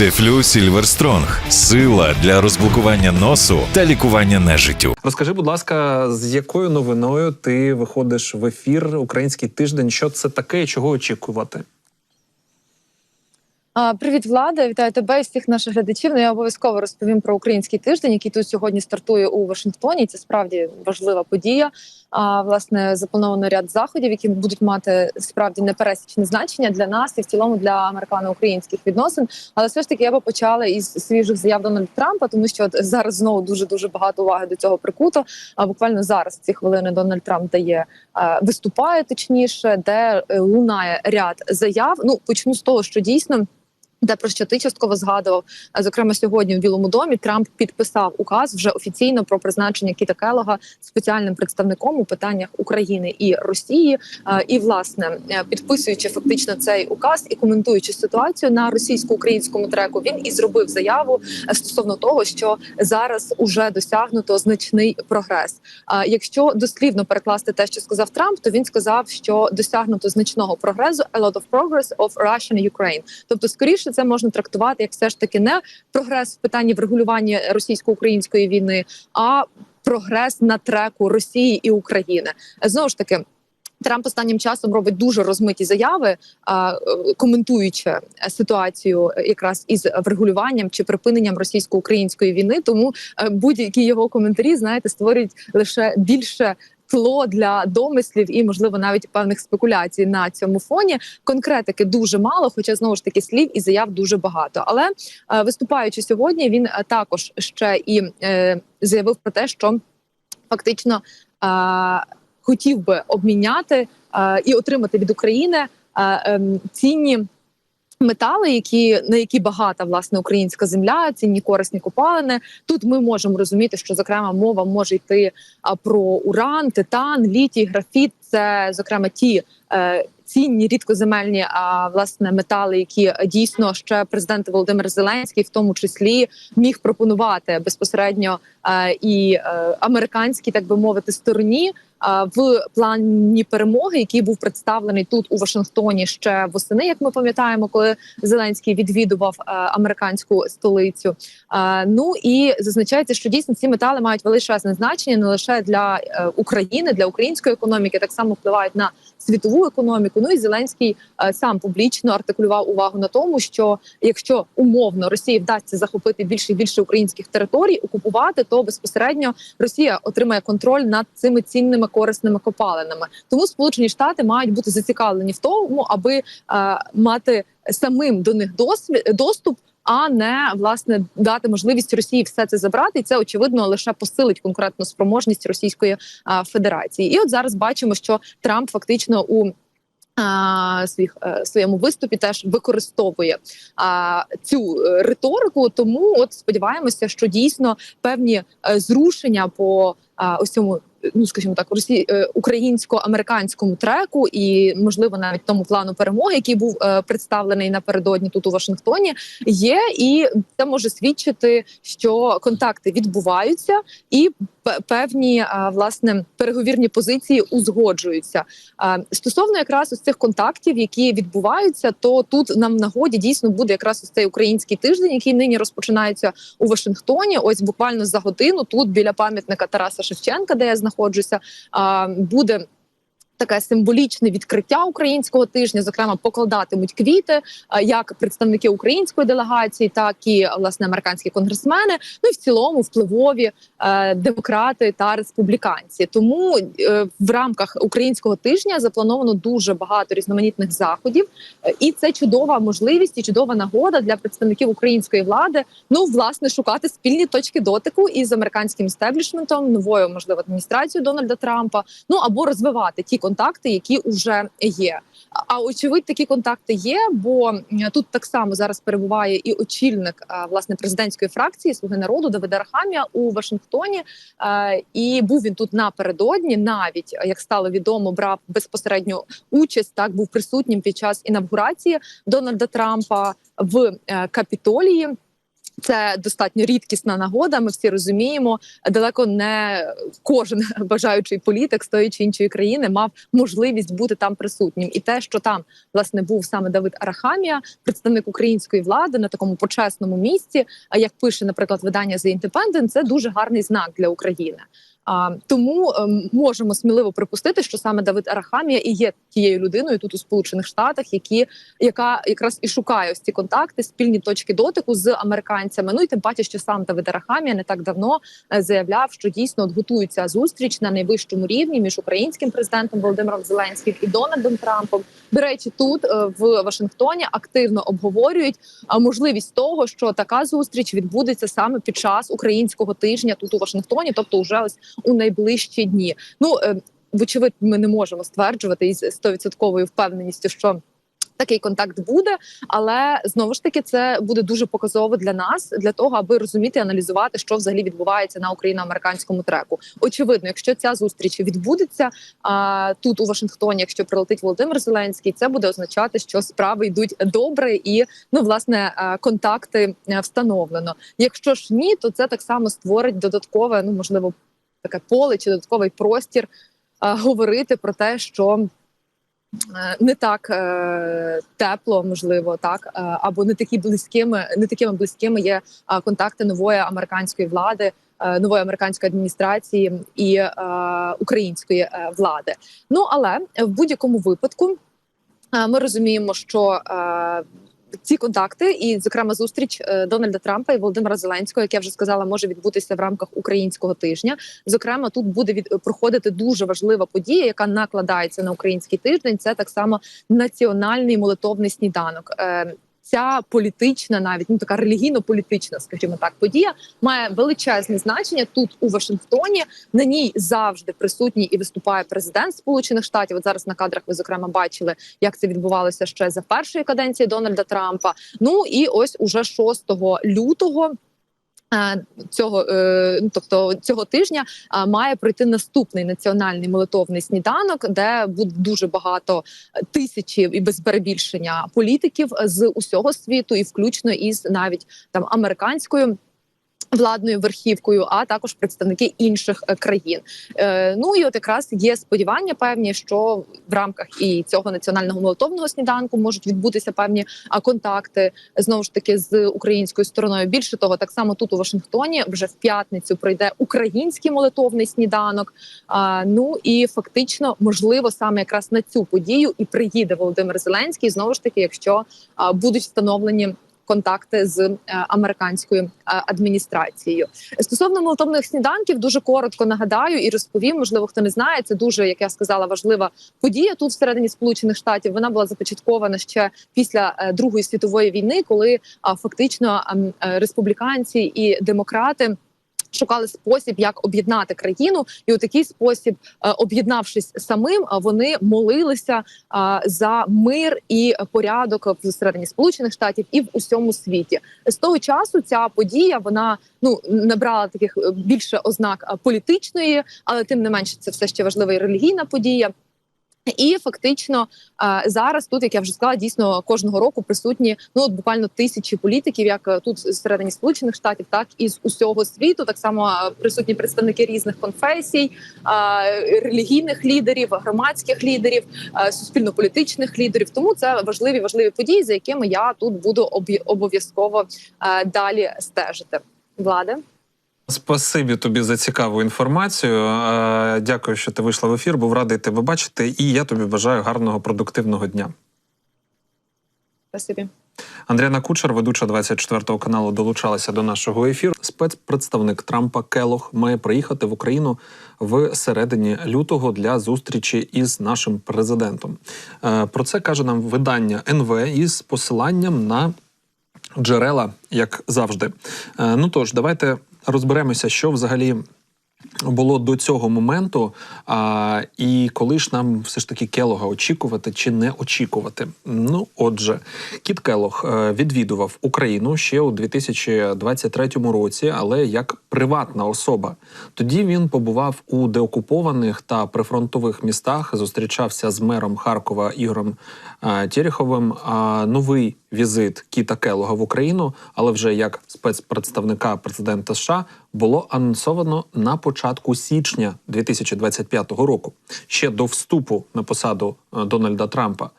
Дефлю Сільверстронг сила для розблокування носу та лікування нежиттю. Розкажи, будь ласка, з якою новиною ти виходиш в ефір Український тиждень? Що це таке і чого очікувати? Привіт, влада! Вітаю тебе і всіх наших глядачів. Ну, я обов'язково розповім про український тиждень, який тут сьогодні стартує у Вашингтоні. Це справді важлива подія. А власне заплановано ряд заходів, які будуть мати справді непересічне значення для нас і в цілому для американо-українських відносин. Але все ж таки я би почала із свіжих заяв Дональда Трампа, тому що от зараз знову дуже дуже багато уваги до цього прикуто. А буквально зараз ці хвилини Дональд Трамп дає виступає точніше, де е, лунає ряд заяв. Ну почну з того, що дійсно. Те, про що ти частково згадував, зокрема сьогодні в Білому домі Трамп підписав указ вже офіційно про призначення Кіта Келога спеціальним представником у питаннях України і Росії. І власне е, підписуючи фактично цей указ і коментуючи ситуацію на російсько-українському треку, він і зробив заяву е, стосовно того, що зараз уже досягнуто значний прогрес. Якщо дослівно перекласти те, що сказав Трамп, то він сказав, що досягнуто значного прогресу a lot of progress of Russia Ukraine. Тобто, скоріше це можна трактувати як все ж таки не прогрес в питанні врегулювання російсько-української війни, а прогрес на треку Росії і України. Знову ж таки. Трамп останнім часом робить дуже розмиті заяви, е, коментуючи ситуацію якраз із врегулюванням чи припиненням російсько-української війни. Тому е, будь-які його коментарі, знаєте, створюють лише більше тло для домислів і, можливо, навіть певних спекуляцій на цьому фоні. Конкретики дуже мало, хоча знову ж таки слів і заяв дуже багато. Але е, виступаючи сьогодні, він е, також ще і е, заявив про те, що фактично е, хотів би обміняти е, і отримати від України е, е, цінні. Метали, які на які багата власне українська земля, цінні корисні копалини. Тут ми можемо розуміти, що зокрема мова може йти про уран, титан, літій, графіт. Це зокрема ті е, цінні рідкоземельні а, власне метали, які е, дійсно ще президент Володимир Зеленський, в тому числі, міг пропонувати безпосередньо е, і е, американській, так би мовити, стороні. В плані перемоги, який був представлений тут у Вашингтоні ще восени, як ми пам'ятаємо, коли Зеленський відвідував е, американську столицю. Ну і зазначається, що дійсно ці метали мають величезне значення не лише для е, України, для української економіки, так само впливають на світову економіку. Ну і Зеленський е, сам публічно артикулював увагу на тому, що якщо умовно Росії вдасться захопити більше і більше українських територій, окупувати, то безпосередньо Росія отримає контроль над цими цінними корисними копалинами. Тому Сполучені Штати мають бути зацікавлені в тому, аби е, мати самим до них досвід доступ. А не власне дати можливість Росії все це забрати, і це очевидно лише посилить конкретну спроможність Російської а, Федерації. І от зараз бачимо, що Трамп фактично у а, своїх е, своєму виступі теж використовує а, цю е, риторику. Тому от сподіваємося, що дійсно певні е, зрушення по а, ось. Ну, скажімо так, росі е, українсько-американському треку, і можливо навіть тому плану перемоги, який був е, представлений напередодні тут у Вашингтоні, є, і це може свідчити, що контакти відбуваються, і певні а, власне переговірні позиції узгоджуються. Стосовно якраз ось цих контактів, які відбуваються, то тут нам нагоді дійсно буде якраз ось цей український тиждень, який нині розпочинається у Вашингтоні. Ось буквально за годину тут біля пам'ятника Тараса Шевченка, де я знаходжуся, буде. Таке символічне відкриття українського тижня, зокрема, покладатимуть квіти як представники української делегації, так і власне американські конгресмени. Ну і в цілому впливові е, демократи та республіканці. Тому е, в рамках українського тижня заплановано дуже багато різноманітних заходів, Е, і це чудова можливість і чудова нагода для представників української влади. Ну власне шукати спільні точки дотику із американським стеблішментом, новою можливо адміністрацією Дональда Трампа. Ну або розвивати ті контакти, які вже є. А- очевидь, такі контакти є, бо тут так само зараз перебуває і очільник власне президентської фракції Слуги народу Давида Рахамія у Вашингтоні. Е, І був він тут напередодні. Навіть як стало відомо, брав безпосередню участь. Так був присутнім під час інавгурації Дональда Трампа в е, Капітолії. Це достатньо рідкісна нагода. Ми всі розуміємо. Далеко не кожен бажаючий політик з тої чи іншої країни мав можливість бути там присутнім. І те, що там власне був саме Давид Арахамія, представник української влади на такому почесному місці. А як пише, наприклад, видання The Independent, це дуже гарний знак для України. Тому ем, можемо сміливо припустити, що саме Давид Арахамія і є тією людиною тут у Сполучених Штатах, які яка якраз і шукає ось ці контакти, спільні точки дотику з американцями. Ну і тим паче, що сам Давид Арахамія не так давно е, заявляв, що дійсно от готується зустріч на найвищому рівні між українським президентом Володимиром Зеленським і Дональдом Трампом. До речі, тут е, в Вашингтоні активно обговорюють можливість того, що така зустріч відбудеться саме під час українського тижня тут у Вашингтоні, тобто вже ось у найближчі дні. Ну е, вочевидь, ми не можемо стверджувати із стовідсотковою впевненістю, що. Такий контакт буде, але знову ж таки це буде дуже показово для нас, для того, аби розуміти і аналізувати, що взагалі відбувається на україно-американському треку. Очевидно, якщо ця зустріч відбудеться а, тут у Вашингтоні, якщо прилетить Володимир Зеленський, це буде означати, що справи йдуть добре, і ну власне е, контакти е, встановлено. Якщо ж ні, то це так само створить додаткове, ну можливо, таке поле чи додатковий простір а, говорити про те, що. е, Не так е, тепло, можливо, так е, або не такі близькими, не такими близькими є е, контакти нової американської влади, е, нової американської адміністрації і е, української е, влади. Ну але в будь-якому випадку е, ми розуміємо, що е, ці контакти, і зокрема зустріч е, Дональда Трампа і Володимира Зеленського, як я вже сказала, може відбутися в рамках українського тижня. Зокрема, тут буде від проходити дуже важлива подія, яка накладається на український тиждень. Це так само національний молитовний сніданок. Ця політична, навіть ну така релігійно-політична, скажімо так, подія має величезне значення тут у Вашингтоні. На ній завжди присутній і виступає президент Сполучених Штатів. От зараз на кадрах ви зокрема бачили, як це відбувалося ще за першої каденції Дональда Трампа. Ну і ось уже 6 лютого. Цього е, ну, тобто цього тижня має пройти наступний національний молитовний сніданок, де буде дуже багато тисячі і без перебільшення політиків з усього світу, і включно із навіть там американською. Владною верхівкою, а також представники інших е, країн. Е, ну і от якраз є сподівання певні, що в рамках і цього національного молотовного сніданку можуть відбутися певні контакти знову ж таки з українською стороною. Більше того, так само тут у Вашингтоні вже в п'ятницю пройде український молитовний сніданок. Ну і фактично, можливо, саме якраз на цю подію і приїде Володимир Зеленський. Знову ж таки, якщо будуть встановлені контакти з е, американською е, адміністрацією стосовно молотовних сніданків, дуже коротко нагадаю і розповім. Можливо, хто не знає, це дуже, як я сказала, важлива подія тут всередині Сполучених Штатів. Вона була започаткована ще після е, Другої світової війни, коли фактично ем, республіканці і демократи. Шукали спосіб, як об'єднати країну, і у такий спосіб, е, об'єднавшись самим, е, вони молилися е, за мир і порядок всередині Сполучених Штатів і в усьому світі. З того часу ця подія вона ну набрала таких більше ознак політичної, але тим не менше це все ще важлива і релігійна подія. І фактично зараз тут, як я вже сказала, дійсно кожного року присутні ну от буквально тисячі політиків, як е, тут всередині сполучених штатів, так і з усього світу. Так само присутні представники різних конфесій, релігійних лідерів, громадських лідерів, суспільно-політичних лідерів. Тому це важливі важливі події, за якими я тут буду обов'язково далі стежити. Влади. Спасибі тобі за цікаву інформацію. Е, Дякую, що ти вийшла в ефір. Був радий тебе бачити, і я тобі бажаю гарного продуктивного дня. Спасибі. Андріана Кучер, ведуча 24 каналу, долучалася до нашого ефіру. Спецпредставник Трампа Келох має приїхати в Україну в середині лютого для зустрічі із нашим президентом. Е, Про це каже нам видання НВ із посиланням на джерела, як завжди. Е, Ну тож, давайте розберемося, що взагалі було до цього моменту, а, і коли ж нам все ж таки Келога очікувати чи не очікувати? Ну, отже, Кіт Келог е, відвідував Україну ще у 2023 році, але як приватна особа. Тоді він побував у деокупованих та прифронтових містах, зустрічався з мером Харкова Ігорем е, Тєріховим. Новий візит Кіта Келога в Україну, але вже як спецпредставника президента США, було анонсовано на початку січня 2025 року, ще до вступу на посаду е, Дональда Трампа.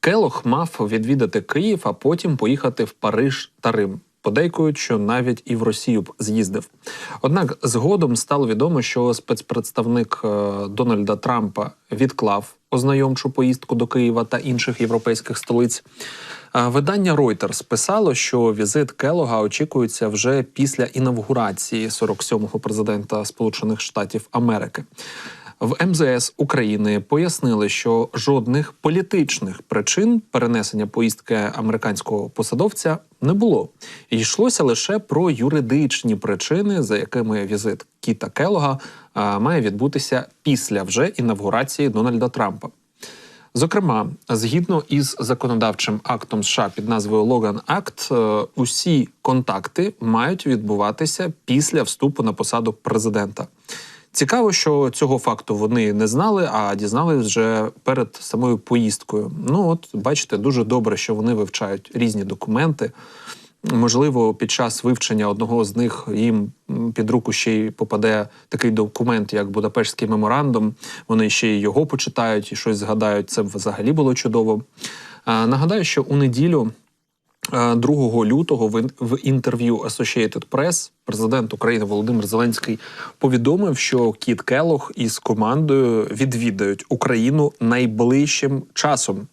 Келог мав відвідати Київ, а потім поїхати в Париж та Рим. Подейкують, що навіть і в Росію б з'їздив. Однак згодом стало відомо, що спецпредставник е, Дональда Трампа відклав ознайомчу поїздку до Києва та інших європейських столиць. Видання Reuters писало, що візит Келога очікується вже після інавгурації 47-го президента Сполучених Штатів Америки. В МЗС України пояснили, що жодних політичних причин перенесення поїздки американського посадовця не було. Йшлося лише про юридичні причини, за якими візит Кіта Келога має відбутися після вже інавгурації Дональда Трампа. Зокрема, згідно із законодавчим актом США під назвою Логан Акт, е, усі контакти мають відбуватися після вступу на посаду президента. Цікаво, що цього факту вони не знали, а дізнались вже перед самою поїздкою. Ну от бачите, дуже добре, що вони вивчають різні документи. Можливо, під час вивчення одного з них їм під руку ще й попаде такий документ, як Будапештський меморандум. Вони ще й його почитають і щось згадають. Це взагалі було чудово. Нагадаю, що у неділю. Е, 2 лютого в інтерв'ю Associated Press президент України Володимир Зеленський повідомив, що Кіт Келох із командою відвідають Україну найближчим часом.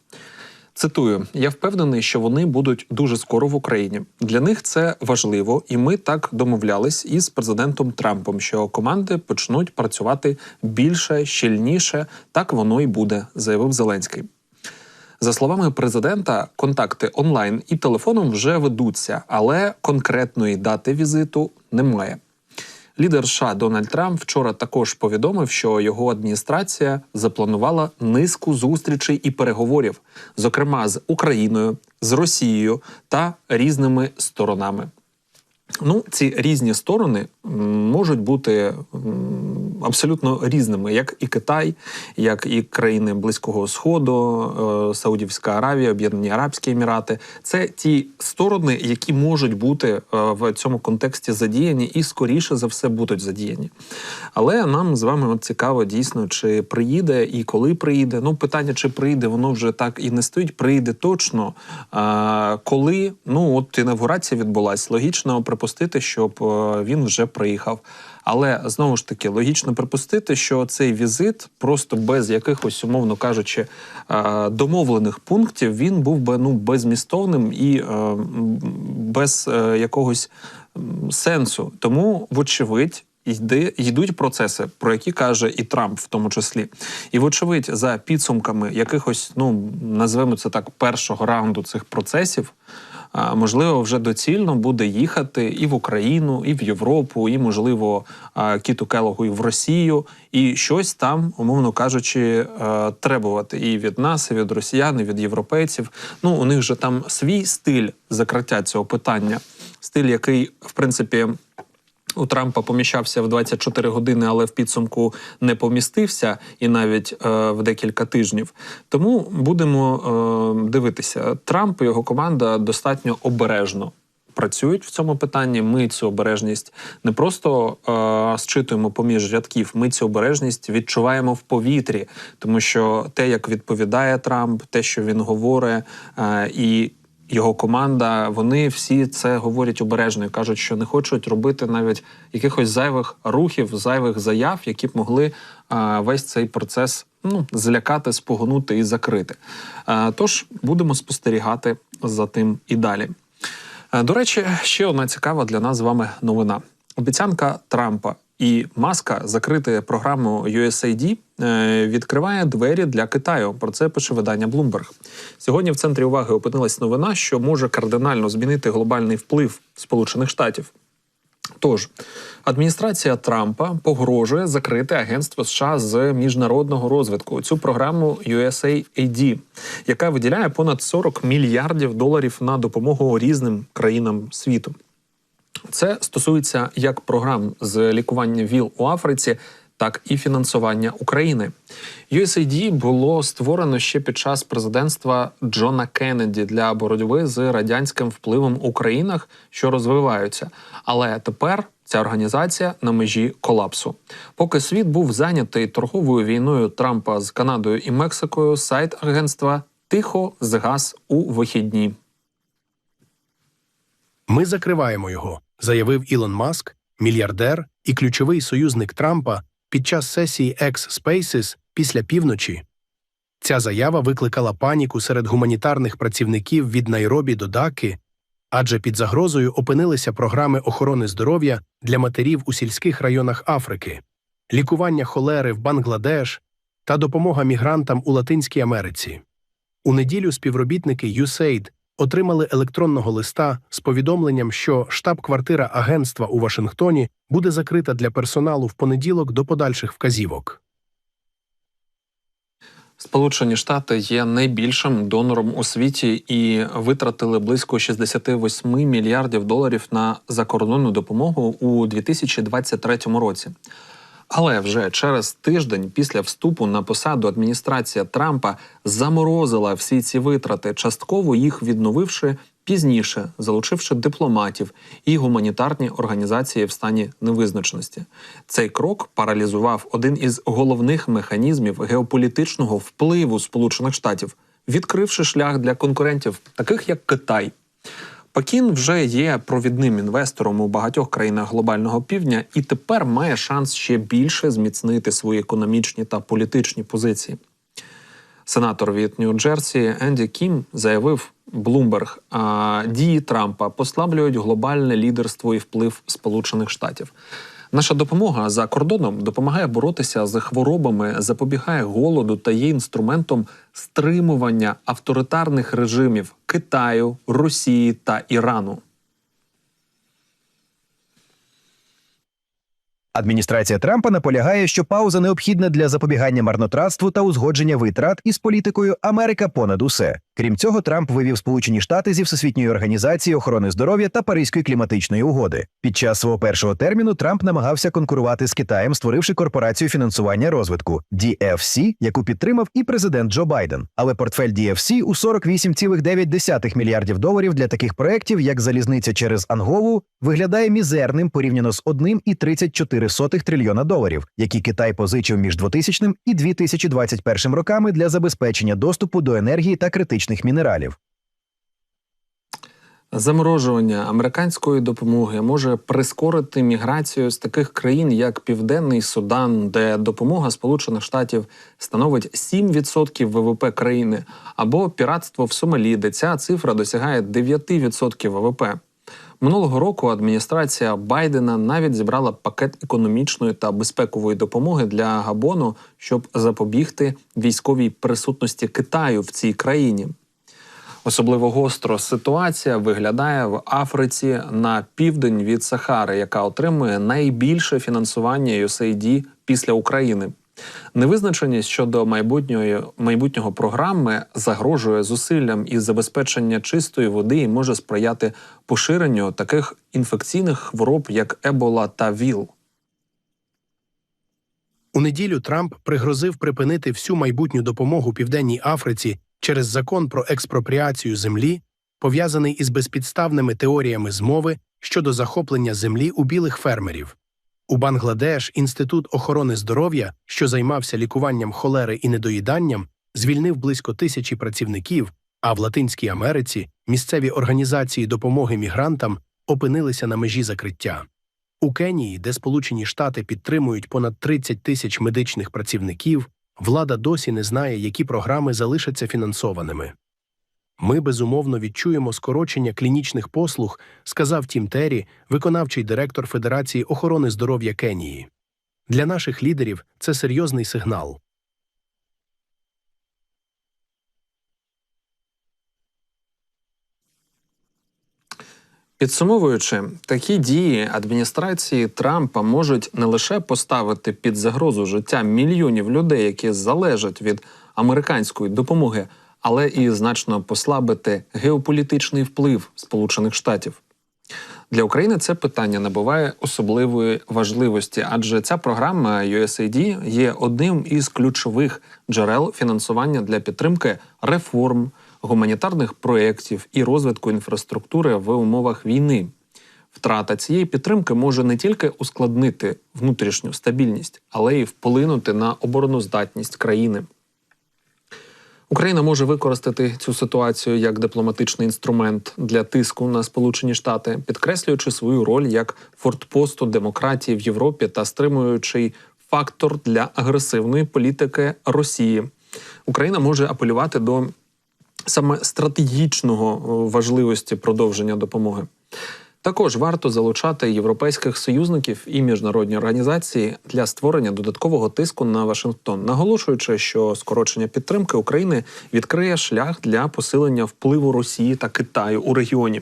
Цитую: я впевнений, що вони будуть дуже скоро в Україні. Для них це важливо, і ми так домовлялись із президентом Трампом, що команди почнуть працювати більше, щільніше. Так воно й буде, заявив Зеленський. За словами президента, контакти онлайн і телефоном вже ведуться, але конкретної дати візиту немає. Лідер США Дональд Трамп вчора також повідомив, що його адміністрація запланувала низку зустрічей і переговорів, зокрема з Україною, з Росією та різними сторонами. Ну, ці різні сторони можуть бути абсолютно різними, як і Китай, як і країни Близького Сходу, е, Саудівська Аравія, Об'єднані Арабські Емірати. Це ті сторони, які можуть бути е, в цьому контексті задіяні, і скоріше за все будуть задіяні. Але нам з вами цікаво дійсно, чи приїде і коли приїде. Ну, питання, чи приїде, воно вже так і не стоїть. Приїде точно. А, коли ну от інавгурація відбулась, логічно припустити, щоб е, він вже приїхав. Але знову ж таки логічно припустити, що цей візит просто без якихось, умовно кажучи, е, домовлених пунктів він був би ну безмістовним і е, без е, якогось сенсу. Тому, вочевидь. Йде, йдуть процеси, про які каже і Трамп, в тому числі, і вочевидь, за підсумками якихось, ну назвемо це так, першого раунду цих процесів, можливо, вже доцільно буде їхати і в Україну, і в Європу, і можливо Кіту Келогу і в Росію, і щось там, умовно кажучи, е, требувати і від нас, і від росіян, і від європейців. Ну у них же там свій стиль закриття цього питання, стиль, який в принципі у Трампа поміщався в 24 години, але в підсумку не помістився і навіть е, в декілька тижнів. Тому будемо е, дивитися. Трамп і його команда достатньо обережно. Працюють в цьому питанні. Ми цю обережність не просто е, зчитуємо поміж рядків. Ми цю обережність відчуваємо в повітрі, тому що те, як відповідає Трамп, те, що він говорить, е, і його команда, вони всі це говорять обережно і кажуть, що не хочуть робити навіть якихось зайвих рухів, зайвих заяв, які б могли а, весь цей процес ну, злякати, спогонути і закрити. А, тож будемо спостерігати за тим і далі. Е, До речі, ще одна цікава для нас з вами новина. Обіцянка Трампа і Маска закрити програму USAID е, відкриває двері для Китаю. Про це пише видання Bloomberg. Сьогодні в центрі уваги опинилась новина, що може кардинально змінити глобальний вплив Сполучених Штатів. Тож, адміністрація Трампа погрожує закрити агентство США з міжнародного розвитку цю програму USAID, яка виділяє понад 40 мільярдів доларів на допомогу різним країнам світу. Це стосується як програм з лікування ВІЛ у Африці, так і фінансування України. USAID було створено ще під час президентства Джона Кеннеді для боротьби з радянським впливом у країнах, що розвиваються. Але тепер ця організація на межі колапсу. Поки світ був зайнятий торговою війною Трампа з Канадою і Мексикою, сайт агентства тихо згас у вихідні. Ми закриваємо його, заявив Ілон Маск, мільярдер і ключовий союзник Трампа під час сесії X Spaces після півночі. Ця заява викликала паніку серед гуманітарних працівників від Найробі до Даки, адже під загрозою опинилися програми охорони здоров'я для матерів у сільських районах Африки, лікування холери в Бангладеш та допомога мігрантам у Латинській Америці. У неділю співробітники USAID отримали електронного листа з повідомленням, що штаб-квартира агентства у Вашингтоні буде закрита для персоналу в понеділок до подальших вказівок. Сполучені Штати є найбільшим донором у світі і витратили близько 68 мільярдів доларів на закордонну допомогу у 2023 році. Але вже через тиждень після вступу на посаду адміністрація Трампа заморозила всі ці витрати, частково їх відновивши пізніше, залучивши дипломатів і гуманітарні організації в стані невизначеності. Цей крок паралізував один із головних механізмів геополітичного впливу Сполучених Штатів, відкривши шлях для конкурентів, таких як Китай. Пекін вже є провідним інвестором у багатьох країнах глобального півдня і тепер має шанс ще більше зміцнити свої економічні та політичні позиції. Сенатор від Нью-Джерсі Енді Кім заявив Блумберг, дії Трампа послаблюють глобальне лідерство і вплив Сполучених Штатів. Наша допомога за кордоном допомагає боротися з хворобами, запобігає голоду та є інструментом стримування авторитарних режимів Китаю, Росії та Ірану. Адміністрація Трампа наполягає, що пауза необхідна для запобігання марнотратству та узгодження витрат із політикою Америка понад усе. Крім цього, Трамп вивів Сполучені Штати зі Всесвітньої організації охорони здоров'я та Паризької кліматичної угоди. Під час свого першого терміну Трамп намагався конкурувати з Китаєм, створивши корпорацію фінансування розвитку DFC, яку підтримав і президент Джо Байден. Але портфель DFC у 48,9 мільярдів доларів для таких проєктів, як залізниця через Анголу, виглядає мізерним порівняно з 1,34 трильйона доларів, які Китай позичив між 2000 і 2021 роками для забезпечення доступу до енергії та критичних мінералів. Заморожування американської допомоги може прискорити міграцію з таких країн, як Південний Судан, де допомога Сполучених Штатів становить 7% ВВП країни, або піратство в Сомалі, де ця цифра досягає 9% ВВП. Минулого року адміністрація Байдена навіть зібрала пакет економічної та безпекової допомоги для Габону, щоб запобігти військовій присутності Китаю в цій країні. Особливо гостро ситуація виглядає в Африці на південь від Сахари, яка отримує найбільше фінансування USAID після України. Невизначеність щодо майбутньої майбутнього програми загрожує зусиллям із забезпечення чистої води і може сприяти поширенню таких інфекційних хвороб, як Ебола та ВІЛ. У неділю Трамп пригрозив припинити всю майбутню допомогу Південній Африці через закон про експропріацію землі, пов'язаний із безпідставними теоріями змови щодо захоплення землі у білих фермерів. У Бангладеш Інститут охорони здоров'я, що займався лікуванням холери і недоїданням, звільнив близько тисячі працівників, а в Латинській Америці місцеві організації допомоги мігрантам опинилися на межі закриття. У Кенії, де Сполучені Штати підтримують понад 30 тисяч медичних працівників, влада досі не знає, які програми залишаться фінансованими. Ми безумовно відчуємо скорочення клінічних послуг, сказав Тім Террі, виконавчий директор Федерації охорони здоров'я Кенії. Для наших лідерів це серйозний сигнал. Підсумовуючи, такі дії адміністрації Трампа можуть не лише поставити під загрозу життя мільйонів людей, які залежать від американської допомоги, але і значно послабити геополітичний вплив Сполучених Штатів. Для України це питання набуває особливої важливості, адже ця програма USAID є одним із ключових джерел фінансування для підтримки реформ, гуманітарних проєктів і розвитку інфраструктури в умовах війни. Втрата цієї підтримки може не тільки ускладнити внутрішню стабільність, але й вплинути на обороноздатність країни. Україна може використати цю ситуацію як дипломатичний інструмент для тиску на Сполучені Штати, підкреслюючи свою роль як фортпосту демократії в Європі та стримуючий фактор для агресивної політики Росії. Україна може апелювати до саме стратегічного важливості продовження допомоги. Також варто залучати європейських союзників і міжнародні організації для створення додаткового тиску на Вашингтон, наголошуючи, що скорочення підтримки України відкриє шлях для посилення впливу Росії та Китаю у регіоні.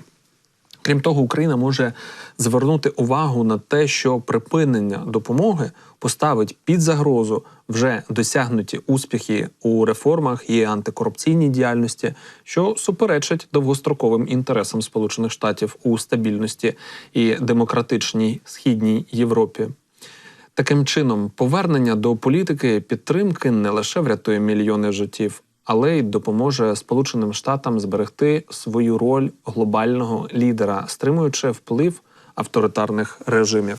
Крім того, Україна може звернути увагу на те, що припинення допомоги поставить під загрозу вже досягнуті успіхи у реформах і антикорупційній діяльності, що суперечить довгостроковим інтересам Сполучених Штатів у стабільності і демократичній східній Європі. Таким чином, повернення до політики підтримки не лише врятує мільйони життів, але й допоможе Сполученим Штатам зберегти свою роль глобального лідера, стримуючи вплив авторитарних режимів.